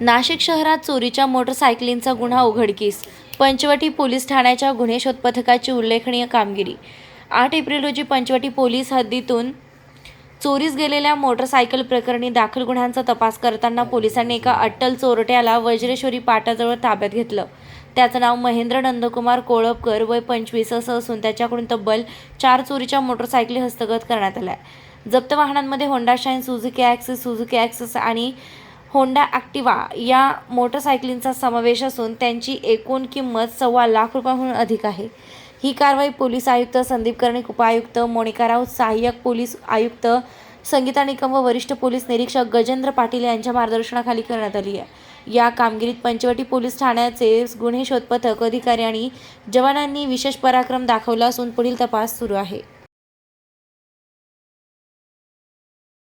नाशिक शहरात चोरीच्या मोटरसायकलींचा गुन्हा उघडकीस. पंचवटी पोलीस ठाण्याच्या गुन्हे शोध पथकाची उल्लेखनीय कामगिरी. आठ एप्रिल रोजी पंचवटी पोलीस हद्दीतून चोरीस गेलेल्या मोटरसायकल प्रकरणी दाखल गुन्ह्यांचा तपास करताना पोलिसांनी एका अट्टल चोरट्याला वज्रेश्वरी पाटाजवळ ताब्यात घेतलं. त्याचं नाव महेंद्र नंदकुमार कोळपकर वय पंचवीस असं असून त्याच्याकडून तब्बल चार चोरीच्या मोटरसायकली हस्तगत करण्यात आल्या. जप्त वाहनांमध्ये Honda Shine Suzuki Access Suzuki Access आणि होंडा ॲक्टिवा या मोटरसायकलींचा समावेश असून त्यांची एकूण किंमत सव्वा लाख रुपयाहून अधिक आहे. ही कारवाई पोलीस आयुक्त संदीप कर्णिक उपायुक्त मोनिका राऊत सहाय्यक पोलीस आयुक्त संगीता निकम व वरिष्ठ पोलीस निरीक्षक गजेंद्र पाटील यांच्या मार्गदर्शनाखाली करण्यात आली आहे. या कामगिरीत पंचवटी पोलीस ठाण्याचे गुन्हे शोध पथक अधिकारी आणि जवानांनी विशेष पराक्रम दाखवला असून पुढील तपास सुरू आहे.